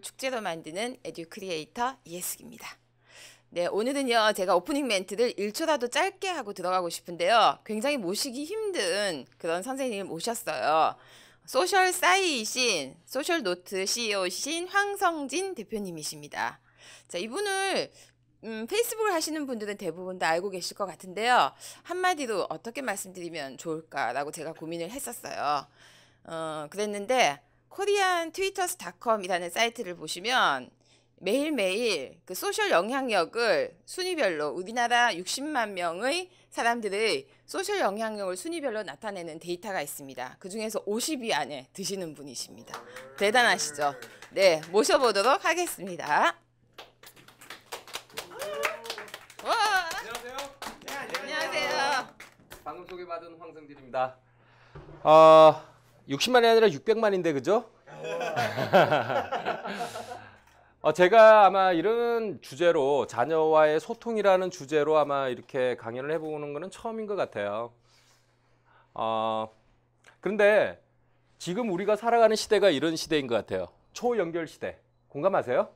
축제로 만드는 에듀 크리에이터 이예숙입니다. 네, 오늘은요, 제가 오프닝 멘트를 1초라도 짧게 하고 들어가고 싶은데요. 굉장히 모시기 힘든 그런 선생님을 모셨어요. 소셜 사이이신, 소셜 노트 CEO이신 황성진 대표님이십니다. 자, 이분을 음, 페이스북을 하시는 분들은 대부분 다 알고 계실 것 같은데요. 한마디로 어떻게 말씀드리면 좋을까라고 제가 고민을 했었어요. 어, 그랬는데 코리안 트위터스닷컴이라는 사이트를 보시면 매일매일 그 소셜 영향력을 순위별로 우리나라 60만 명의 사람들의 소셜 영향력을 순위별로 나타내는 데이터가 있습니다. 그 중에서 50위 안에 드시는 분이십니다. 대단하시죠? 네, 모셔보도록 하겠습니다. 와, 안녕하세요. 네, 안녕하세요. 방금 소개받은 황성진입니다. 어, 60만이 아니라 600만인데 그죠? 어, 제가 아마 이런 주제로 자녀와의 소통이라는 주제로 아마 이렇게 강연을 해보는 거는 처음인 것 같아요. 어, 그런데 지금 우리가 살아가는 시대가 이런 시대인 것 같아요. 초연결 시대. 공감하세요?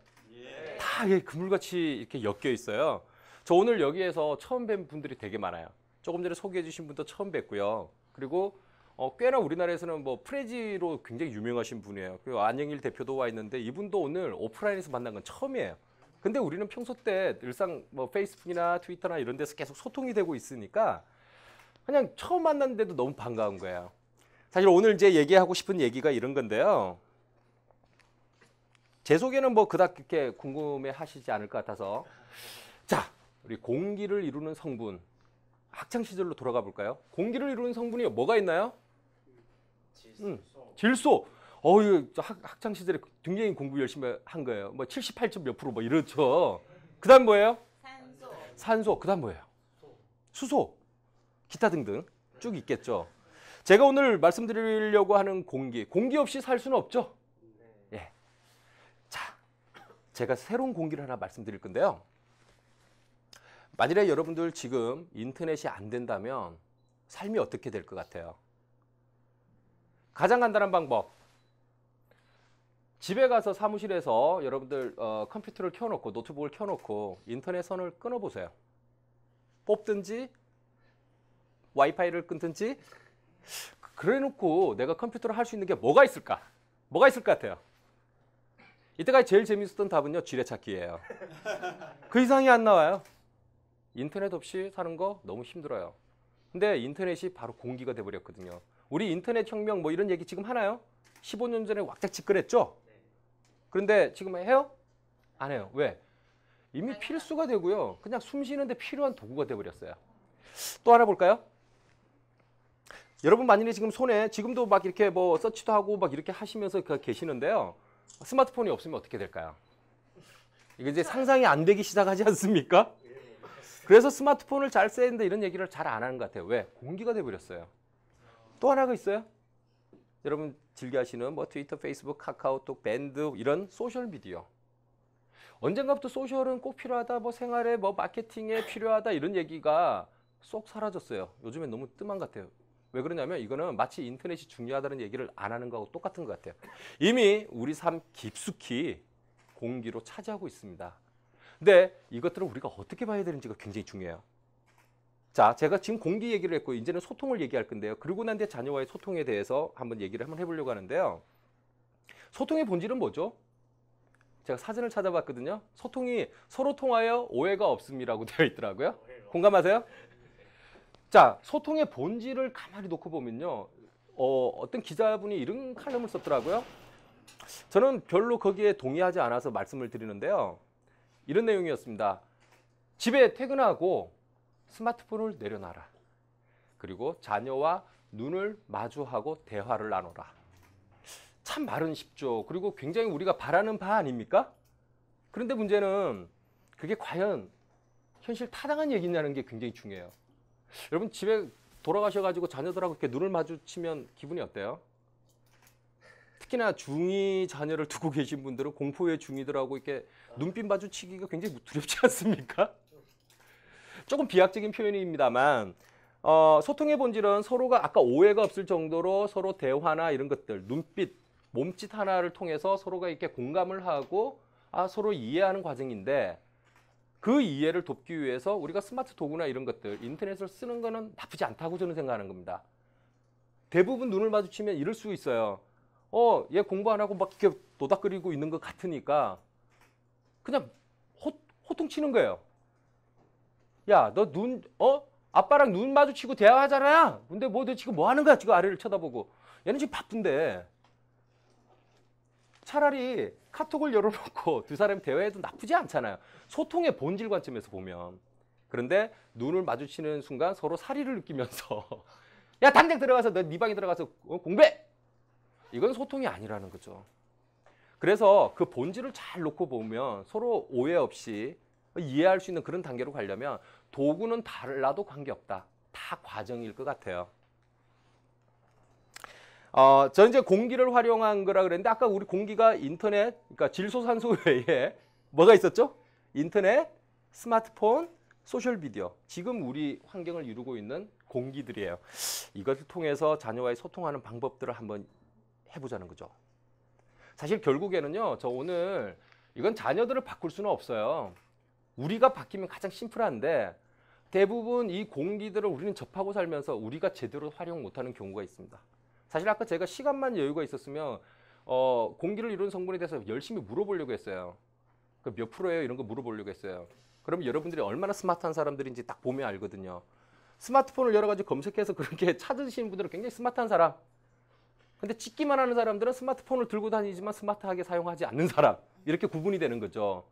다 이게 그물같이 이렇게 엮여 있어요. 저 오늘 여기에서 처음 뵌 분들이 되게 많아요. 조금 전에 소개해 주신 분도 처음 뵀고요. 그리고 어, 꽤나 우리나라에서는 뭐 프레지로 굉장히 유명하신 분이에요. 그리고 안영일 대표도 와 있는데 이분도 오늘 오프라인에서 만난 건 처음이에요. 근데 우리는 평소 때 일상 뭐 페이스북이나 트위터나 이런 데서 계속 소통이 되고 있으니까 그냥 처음 만났는데도 너무 반가운 거예요. 사실 오늘 이제 얘기하고 싶은 얘기가 이런 건데요. 제 소개는 뭐 그닥 그렇게 궁금해 하시지 않을 것 같아서 자, 우리 공기를 이루는 성분 학창 시절로 돌아가 볼까요? 공기를 이루는 성분이 뭐가 있나요? 음, 질소. 어, 학, 학창 시절에 굉장히 공부 열심히 한 거예요. 뭐 78점 몇 프로 뭐 이렇죠. 그다음 뭐예요? 산소. 산소. 그다음 뭐예요? 수소. 기타 등등 쭉 있겠죠. 제가 오늘 말씀드리려고 하는 공기. 공기 없이 살 수는 없죠. 예. 자, 제가 새로운 공기를 하나 말씀드릴 건데요. 만일에 여러분들 지금 인터넷이 안 된다면 삶이 어떻게 될 것 같아요? 가장 간단한 방법. 집에 가서 사무실에서 여러분들 어, 컴퓨터를 켜놓고 노트북을 켜놓고 인터넷 선을 끊어보세요. 뽑든지 와이파이를 끊든지 그래놓고 내가 컴퓨터를 할 수 있는 게 뭐가 있을까? 뭐가 있을 것 같아요? 이때까지 제일 재밌었던 답은요 지뢰찾기예요. 그 이상이 안 나와요. 인터넷 없이 사는 거 너무 힘들어요. 근데 인터넷이 바로 공기가 돼버렸거든요. 우리 인터넷 혁명 뭐 이런 얘기 지금 하나요? 15년 전에 왁자지껄했죠? 그런데 지금 해요? 안 해요. 왜? 이미 필수가 되고요. 그냥 숨 쉬는데 필요한 도구가 돼버렸어요. 또 하나 볼까요? 여러분 만일에 지금 손에 지금도 막 이렇게 뭐 서치도 하고 막 이렇게 하시면서 그 계시는데요. 스마트폰이 없으면 어떻게 될까요? 이게 이제 상상이 안 되기 시작하지 않습니까? 그래서 스마트폰을 잘 써야 되는데 이런 얘기를 잘 안 하는 것 같아요. 왜? 공기가 돼버렸어요. 또 하나가 있어요. 여러분 즐겨 하시는 뭐 트위터, 페이스북, 카카오톡, 밴드 이런 소셜 미디어. 언젠가부터 소셜은 꼭 필요하다, 뭐 생활에 뭐 마케팅에 필요하다 이런 얘기가 쏙 사라졌어요. 요즘엔 너무 뜸한 것 같아요. 왜 그러냐면 이거는 마치 인터넷이 중요하다는 얘기를 안 하는 거하고 똑같은 것 같아요. 이미 우리 삶 깊숙이 공기로 차지하고 있습니다. 근데 이것들을 우리가 어떻게 봐야 되는지가 굉장히 중요해요. 자, 제가 지금 공기 얘기를 했고 이제는 소통을 얘기할 건데요. 그러고 난 뒤에 자녀와의 소통에 대해서 한번 얘기를 한번 해보려고 하는데요. 소통의 본질은 뭐죠? 제가 사진을 찾아봤거든요. 소통이 서로 통하여 오해가 없음이라고 되어 있더라고요. 공감하세요? 자, 소통의 본질을 가만히 놓고 보면요. 어, 어떤 기자분이 이런 칼럼을 썼더라고요. 저는 별로 거기에 동의하지 않아서 말씀을 드리는데요. 이런 내용이었습니다. 집에 퇴근하고 스마트폰을 내려놔라. 그리고 자녀와 눈을 마주하고 대화를 나눠라. 참 말은 쉽죠. 그리고 굉장히 우리가 바라는 바 아닙니까? 그런데 문제는 그게 과연 현실 타당한 얘기냐는 게 굉장히 중요해요. 여러분 집에 돌아가셔가지고 자녀들하고 이렇게 눈을 마주치면 기분이 어때요? 특히나 중2 자녀를 두고 계신 분들은 공포의 중이들하고 이렇게 눈빛 마주치기가 굉장히 두렵지 않습니까? 조금 비약적인 표현입니다만 어, 소통의 본질은 서로가 아까 오해가 없을 정도로 서로 대화나 이런 것들, 눈빛, 몸짓 하나를 통해서 서로가 이렇게 공감을 하고 아, 서로 이해하는 과정인데 그 이해를 돕기 위해서 우리가 스마트 도구나 이런 것들 인터넷을 쓰는 거는 나쁘지 않다고 저는 생각하는 겁니다. 대부분 눈을 마주치면 이럴 수 있어요. 어, 얘 공부 안 하고 막 이렇게 도닥거리고 있는 것 같으니까 그냥 호, 호통치는 거예요. 야, 너 눈, 어? 아빠랑 눈 마주치고 대화하잖아. 근데 뭐 너 지금 뭐 하는 거야? 지금 아래를 쳐다보고. 얘는 지금 바쁜데. 차라리 카톡을 열어놓고 두 사람이 대화해도 나쁘지 않잖아요. 소통의 본질 관점에서 보면. 그런데 눈을 마주치는 순간 서로 사리를 느끼면서 야 당장 들어가서 너 네 방에 들어가서 어, 공부해. 이건 소통이 아니라는 거죠. 그래서 그 본질을 잘 놓고 보면 서로 오해 없이 이해할 수 있는 그런 단계로 가려면 도구는 달라도 관계없다. 다 과정일 것 같아요. 어, 저 이제 공기를 활용한 거라 그랬는데 아까 우리 공기가 인터넷, 그러니까 질소산소 외에 뭐가 있었죠? 인터넷, 스마트폰, 소셜 미디어. 지금 우리 환경을 이루고 있는 공기들이에요. 이것을 통해서 자녀와의 소통하는 방법들을 한번 해보자는 거죠. 사실 결국에는요, 저 오늘 이건 자녀들을 바꿀 수는 없어요. 우리가 바뀌면 가장 심플한데 대부분 이 공기들을 우리는 접하고 살면서 우리가 제대로 활용 못하는 경우가 있습니다. 사실 아까 제가 시간만 여유가 있었으면 어, 공기를 이루는 성분에 대해서 열심히 물어보려고 했어요. 그 몇 프로예요? 이런 거 물어보려고 했어요. 그러면 여러분들이 얼마나 스마트한 사람들인지 딱 보면 알거든요. 스마트폰을 여러 가지 검색해서 그렇게 찾으시는 분들은 굉장히 스마트한 사람. 근데 찍기만 하는 사람들은 스마트폰을 들고 다니지만 스마트하게 사용하지 않는 사람. 이렇게 구분이 되는 거죠.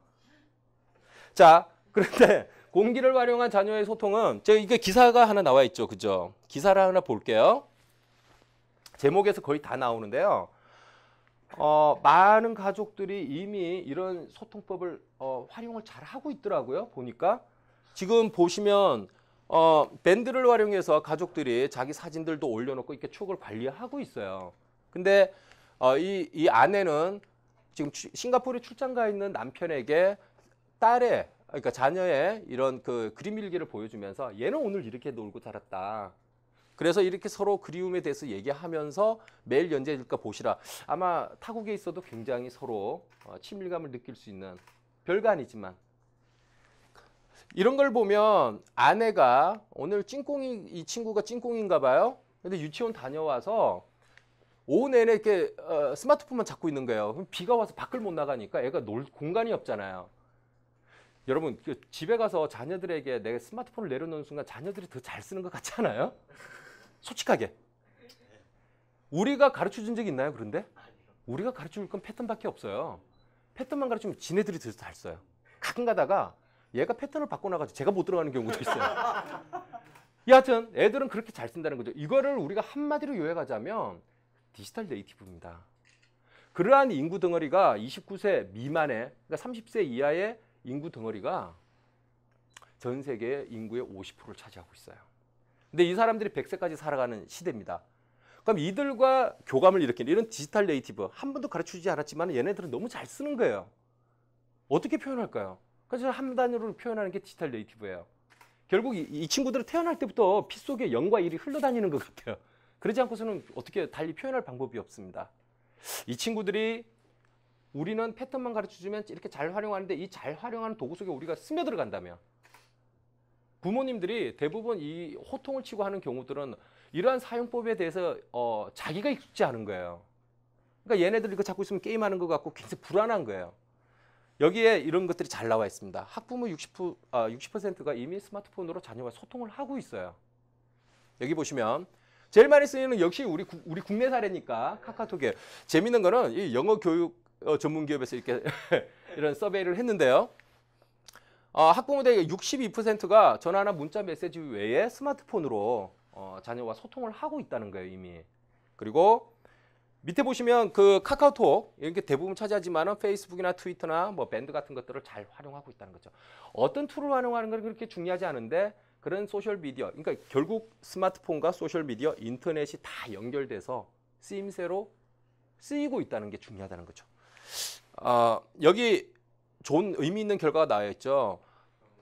자, 그런데 공기를 활용한 자녀의 소통은 저 이게 기사가 하나 나와 있죠. 그죠? 기사를 하나 볼게요. 제목에서 거의 다 나오는데요. 어, 많은 가족들이 이미 이런 소통법을 어, 활용을 잘 하고 있더라고요. 보니까 지금 보시면 어, 밴드를 활용해서 가족들이 자기 사진들도 올려놓고 이렇게 추억을 관리하고 있어요. 근데 어, 이, 이 아내는 지금 추- 싱가포르에 출장 가 있는 남편에게 딸의 그러니까 자녀의 이런 그 그림 일기를 보여주면서 얘는 오늘 이렇게 놀고 자랐다. 그래서 이렇게 서로 그리움에 대해서 얘기하면서 매일 연재일까 보시라. 아마 타국에 있어도 굉장히 서로 어, 친밀감을 느낄 수 있는 별거 아니지만 이런 걸 보면 아내가 오늘 찐꽁이 이 친구가 찐꽁인가 봐요. 근데 유치원 다녀와서 오후 내내 이렇게 어, 스마트폰만 잡고 있는 거예요. 비가 와서 밖을 못 나가니까 애가 놀 공간이 없잖아요. 여러분 그 집에 가서 자녀들에게 내가 스마트폰을 내려놓는 순간 자녀들이 더 잘 쓰는 것 같지 않아요? 솔직하게. 우리가 가르쳐 준 적이 있나요? 그런데 우리가 가르쳐 줄 건 패턴밖에 없어요. 패턴만 가르치면 지네들이 더 잘 써요. 가끔 가다가 얘가 패턴을 바꿔놔가지고 제가 못 들어가는 경우도 있어요. 여하튼 애들은 그렇게 잘 쓴다는 거죠. 이거를 우리가 한마디로 요약하자면 디지털 네이티브입니다. 그러한 인구 덩어리가 29세 미만의 그러니까 30세 이하의 인구 덩어리가 전 세계 인구의 50%를 차지하고 있어요. 근데 이 사람들이 100세까지 살아가는 시대입니다. 그럼 이들과 교감을 일으키는 이런 디지털 네이티브 한 번도 가르쳐주지 않았지만 얘네들은 너무 잘 쓰는 거예요. 어떻게 표현할까요? 그래서 한 단어로 표현하는 게 디지털 네이티브예요. 결국 이, 이 친구들은 태어날 때부터 피 속에 0과 1이 흘러다니는 것 같아요. 그러지 않고서는 어떻게 달리 표현할 방법이 없습니다. 이 친구들이 우리는 패턴만 가르쳐주면 이렇게 잘 활용하는데 이 잘 활용하는 도구 속에 우리가 스며들어간다면 부모님들이 대부분 이 호통을 치고 하는 경우들은 이러한 사용법에 대해서 어, 자기가 익숙지 않은 거예요. 그러니까 얘네들 이거 잡고 있으면 게임하는 것 같고 굉장히 불안한 거예요. 여기에 이런 것들이 잘 나와 있습니다. 학부모 60%, 아, 60%가 이미 스마트폰으로 자녀와 소통을 하고 있어요. 여기 보시면 제일 많이 쓰이는 역시 우리 구- 우리 국내 사례니까 카카오톡에 재밌는 거는 이 영어 교육 어, 전문 기업에서 이렇게 이런 서베이를 했는데요. 어, 학부모 대의 62%가 전화나 문자 메시지 외에 스마트폰으로 어, 자녀와 소통을 하고 있다는 거예요 이미. 그리고 밑에 보시면 그 카카오톡 이렇게 대부분 차지하지만은 페이스북이나 트위터나 뭐 밴드 같은 것들을 잘 활용하고 있다는 거죠. 어떤 툴을 활용하는 건 그렇게 중요하지 않은데 그런 소셜 미디어, 그러니까 결국 스마트폰과 소셜 미디어, 인터넷이 다 연결돼서 쓰임새로 쓰이고 있다는 게 중요하다는 거죠. 어, 여기 좋은 의미 있는 결과가 나와 있죠.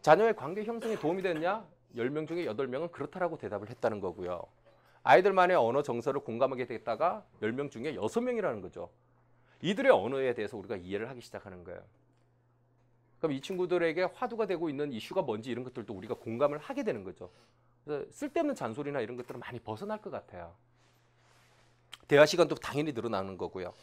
자녀의 관계 형성에 도움이 됐냐? 10명 중에 8명은 그렇다라고 대답을 했다는 거고요. 아이들만의 언어 정서를 공감하게 됐다가 10명 중에 6명이라는 거죠. 이들의 언어에 대해서 우리가 이해를 하기 시작하는 거예요. 그럼 이 친구들에게 화두가 되고 있는 이슈가 뭔지 이런 것들도 우리가 공감을 하게 되는 거죠. 그래서 쓸데없는 잔소리나 이런 것들은 많이 벗어날 것 같아요. 대화 시간도 당연히 늘어나는 거고요.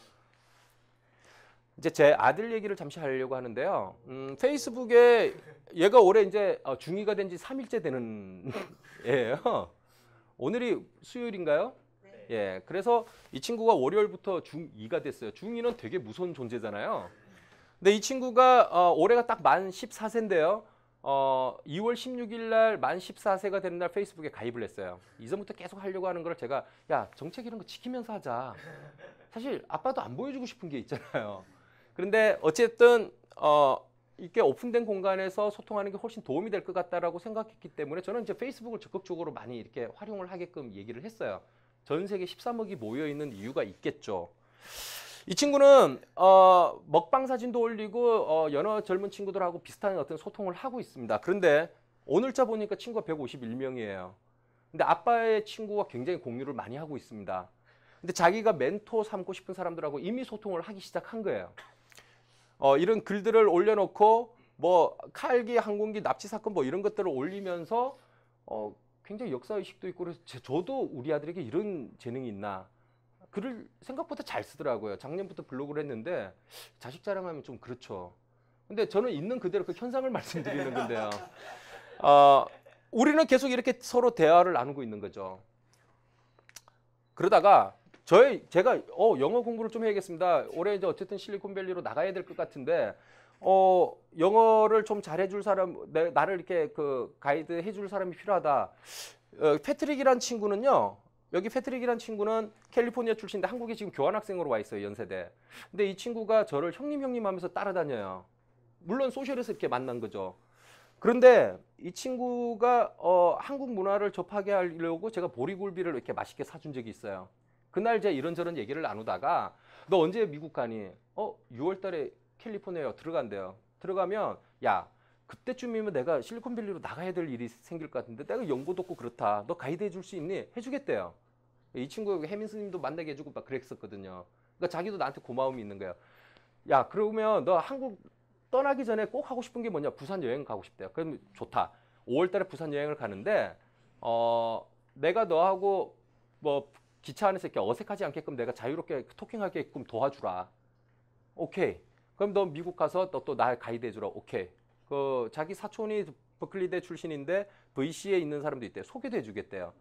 이제 제 아들 얘기를 잠시 하려고 하는데요. 음, 페이스북에 얘가 올해 이제 어, 중2가 된지 3일째 되는 애예요. 오늘이 수요일인가요? 예. 그래서 이 친구가 월요일부터 중2가 됐어요. 중2는 되게 무서운 존재잖아요. 근데 이 친구가 어, 올해가 딱만 14세인데요. 어, 2월 16일 날 만 14세가 되는 날 페이스북에 가입을 했어요. 이전부터 계속 하려고 하는 걸 제가 야, 정책 이런 거 지키면서 하자. 사실 아빠도 안 보여주고 싶은 게 있잖아요. 그런데 어쨌든 어, 이렇게 오픈된 공간에서 소통하는 게 훨씬 도움이 될 것 같다라고 생각했기 때문에 저는 이제 페이스북을 적극적으로 많이 이렇게 활용을 하게끔 얘기를 했어요. 전 세계 13억이 모여 있는 이유가 있겠죠. 이 친구는 어, 먹방 사진도 올리고 어, 여러 젊은 친구들하고 비슷한 어떤 소통을 하고 있습니다. 그런데 오늘자 보니까 친구가 151명이에요. 근데 아빠의 친구가 굉장히 공유를 많이 하고 있습니다. 근데 자기가 멘토 삼고 싶은 사람들하고 이미 소통을 하기 시작한 거예요. 어, 이런 글들을 올려놓고 뭐 칼기, 항공기 납치 사건 뭐 이런 것들을 올리면서 어, 굉장히 역사 의식도 있고 그래서 제- 저도 우리 아들에게 이런 재능이 있나 글을 생각보다 잘 쓰더라고요. 작년부터 블로그를 했는데 자식 자랑하면 좀 그렇죠. 근데 저는 있는 그대로 그 현상을 말씀드리는 건데요. 어, 우리는 계속 이렇게 서로 대화를 나누고 있는 거죠. 그러다가 저희 제가 어 영어 공부를 좀 해야겠습니다. 올해 이제 어쨌든 실리콘밸리로 나가야 될 것 같은데 어 영어를 좀 잘해줄 사람 내, 나를 이렇게 그 가이드 해줄 사람이 필요하다. 어, 패트릭이란 친구는요. 여기 패트릭이란 친구는 캘리포니아 출신인데 한국에 지금 교환학생으로 와 있어요 연세대. 근데 이 친구가 저를 형님 형님 하면서 따라다녀요. 물론 소셜에서 이렇게 만난 거죠. 그런데 이 친구가 어, 한국 문화를 접하게 하려고 제가 보리굴비를 이렇게 맛있게 사준 적이 있어요. 그날 제가 이런저런 얘기를 나누다가 너 언제 미국 가니? 어 6월 달에 캘리포니아에 들어간대요. 들어가면 야 그때쯤이면 내가 실리콘밸리로 나가야 될 일이 생길 것 같은데 내가 연고도 없고 그렇다. 너 가이드 해줄 수 있니? 해주겠대요. 이 친구 해민스님도 만나게 해주고 막 그랬었거든요. 그러니까 자기도 나한테 고마움이 있는 거예요. 야 그러면 너 한국 떠나기 전에 꼭 하고 싶은 게 뭐냐? 부산 여행 가고 싶대요. 그럼 좋다. 5월달에 부산 여행을 가는데 어 내가 너하고 뭐 기차 안에서 이렇게 어색하지 않게끔 내가 자유롭게 토킹하게끔 도와주라. 오케이. 그럼 너 미국 가서 너또날 가이드 해주라. 오케이. 그 자기 사촌이 버클리대 출신인데 VC에 있는 사람도 있대. 소개도 해주겠대요.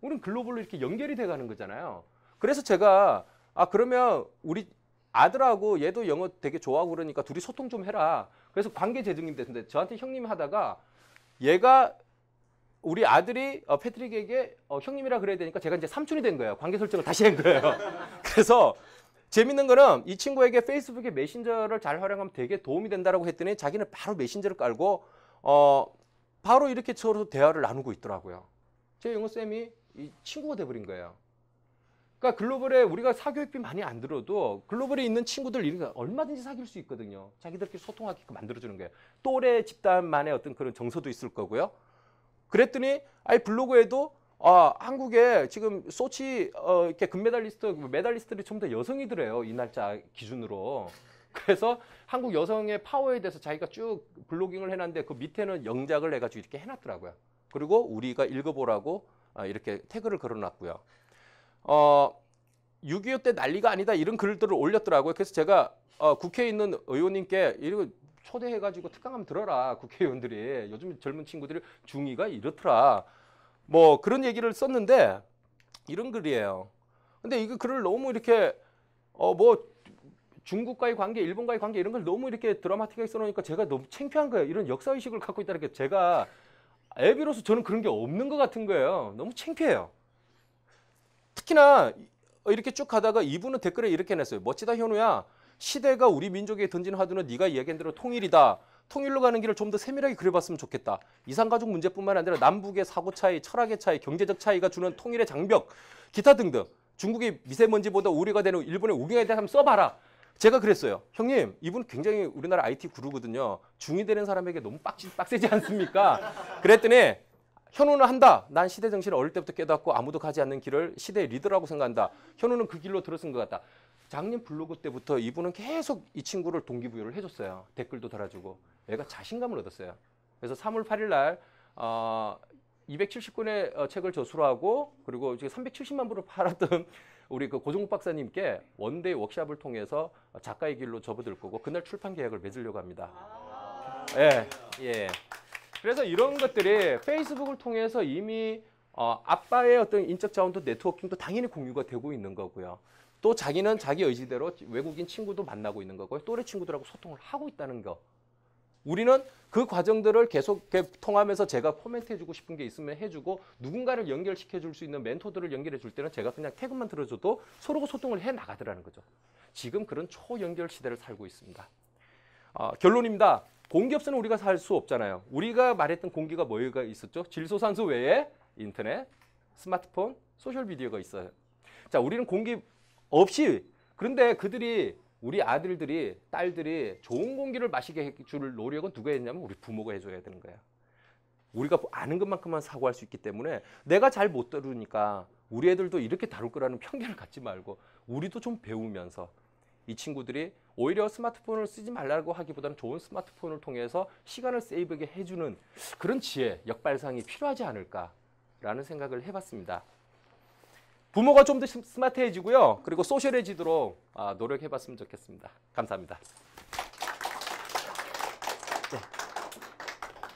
우린 글로벌로 이렇게 연결이 돼가는 거잖아요. 그래서 제가 아 그러면 우리 아들하고 얘도 영어 되게 좋아하고 그러니까 둘이 소통 좀 해라. 그래서 관계 재증인 됐는데 저한테 형님 하다가 얘가 우리 아들이 어, 패트릭에게 어, 형님이라 그래야 되니까 제가 이제 삼촌이 된 거예요. 관계 설정을 다시 한 거예요. 그래서 재밌는 거는 이 친구에게 페이스북에 메신저를 잘 활용하면 되게 도움이 된다라고 했더니 자기는 바로 메신저를 깔고 어 바로 이렇게 서로 대화를 나누고 있더라고요. 제 영어 쌤이 이 친구가 돼버린 거예요. 그러니까 글로벌에 우리가 사교육비 많이 안 들어도 글로벌에 있는 친구들 이런 거 얼마든지 사귈 수 있거든요. 자기들끼리 소통하게끔 만들어주는 거예요. 또래 집단만의 어떤 그런 정서도 있을 거고요. 그랬더니 아예 블로그에도 아, 한국에 지금 소치 어, 이렇게 금메달리스트, 메달리스트들이 전부 다 여성이더래요. 이 날짜 기준으로. 그래서 한국 여성의 파워에 대해서 자기가 쭉 블로깅을 해놨는데 그 밑에는 영작을 해가지고 이렇게 해놨더라고요. 그리고 우리가 읽어보라고 아, 이렇게 태그를 걸어놨고요. 어, 6.25 때 난리가 아니다 이런 글들을 올렸더라고요. 그래서 제가 어, 국회에 있는 의원님께 이거 초대해가지고 특강 한번 들어라 국회의원들이 요즘 젊은 친구들이 중2가 이렇더라 뭐 그런 얘기를 썼는데 이런 글이에요. 근데 이거 글을 너무 이렇게 어 뭐 중국과의 관계, 일본과의 관계 이런 걸 너무 이렇게 드라마틱하게 써놓으니까 제가 너무 창피한 거예요. 이런 역사 의식을 갖고 있다는 게 제가 애비로서 저는 그런 게 없는 것 같은 거예요. 너무 창피해요. 특히나 이렇게 쭉 가다가 이분은 댓글에 이렇게 냈어요. 멋지다 현우야. 시대가 우리 민족에 던진 화두는 네가 이야기한 대로 통일이다. 통일로 가는 길을 좀 더 세밀하게 그려봤으면 좋겠다. 이산가족 문제뿐만 아니라 남북의 사고 차이, 철학의 차이, 경제적 차이가 주는 통일의 장벽, 기타 등등. 중국의 미세먼지보다 우려가 되는 일본의 우경에 대해서 한번 써봐라. 제가 그랬어요. 형님, 이분 굉장히 우리나라 IT 구루거든요. 중이 되는 사람에게 너무 빡치, 빡세지 않습니까? 그랬더니 현우는 한다. 난 시대 정신을 어릴 때부터 깨닫고 아무도 가지 않는 길을 시대의 리더라고 생각한다. 현우는 그 길로 들어선 것 같다. 작년 블로그 때부터 이분은 계속 이 친구를 동기부여를 해줬어요. 댓글도 달아주고 얘가 자신감을 얻었어요. 그래서 3월 8일 날 어, 270권의 어, 책을 저수로 하고 그리고 지금 370만 부를 팔았던 우리 그 고종국 박사님께 원데이 워크샵을 통해서 작가의 길로 접어들 거고 그날 출판 계약을 맺으려고 합니다. 예, 예. 그래서 이런 것들이 페이스북을 통해서 이미 어, 아빠의 어떤 인적 자원도 네트워킹도 당연히 공유가 되고 있는 거고요. 또 자기는 자기 의지대로 외국인 친구도 만나고 있는 거고요. 또래 친구들하고 소통을 하고 있다는 거. 우리는 그 과정들을 계속 통하면서 제가 코멘트 해주고 싶은 게 있으면 해주고 누군가를 연결시켜 줄 수 있는 멘토들을 연결해 줄 때는 제가 그냥 태그만 들어줘도 서로 소통을 해 나가더라는 거죠. 지금 그런 초연결 시대를 살고 있습니다. 어, 결론입니다. 공기 없이는 우리가 살 수 없잖아요. 우리가 말했던 공기가 뭐가 있었죠? 질소산소 외에 인터넷, 스마트폰, 소셜 미디어가 있어요. 자, 우리는 공기 없이 그런데 그들이 우리 아들들이 딸들이 좋은 공기를 마시게 해줄 노력은 누가 했냐면 우리 부모가 해줘야 되는 거야. 우리가 아는 것만큼만 사고할 수 있기 때문에 내가 잘 못 다루니까 우리 애들도 이렇게 다룰 거라는 편견을 갖지 말고 우리도 좀 배우면서 이 친구들이 오히려 스마트폰을 쓰지 말라고 하기보다는 좋은 스마트폰을 통해서 시간을 세이브하게 해주는 그런 지혜, 역발상이 필요하지 않을까라는 생각을 해봤습니다. 부모가 좀 더 스마트해지고요. 그리고 소셜해지도록 아, 노력해봤으면 좋겠습니다. 감사합니다. 네.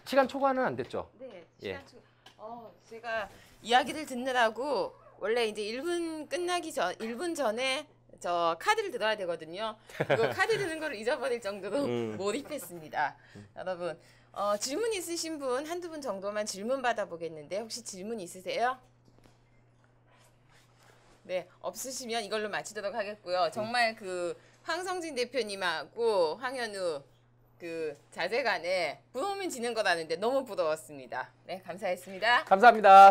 시간 초과는 안 됐죠? 네, 예. 시간 초. 어, 제가 이야기를 듣느라고 원래 이제 1분 끝나기 전 1분 전에 저 카드를 들어야 되거든요. 그 카드 드는 걸 잊어버릴 정도로 음. 몰입했습니다. 여러분, 어, 질문 있으신 분 한두 분 정도만 질문 받아보겠는데 혹시 질문 있으세요? 네, 없으시면 이걸로 마치도록 하겠고요. 정말 그 황성진 대표님하고 황현우 그 자제간에 부러우면 지는 거라는데 너무 부러웠습니다. 네, 감사했습니다. 감사합니다.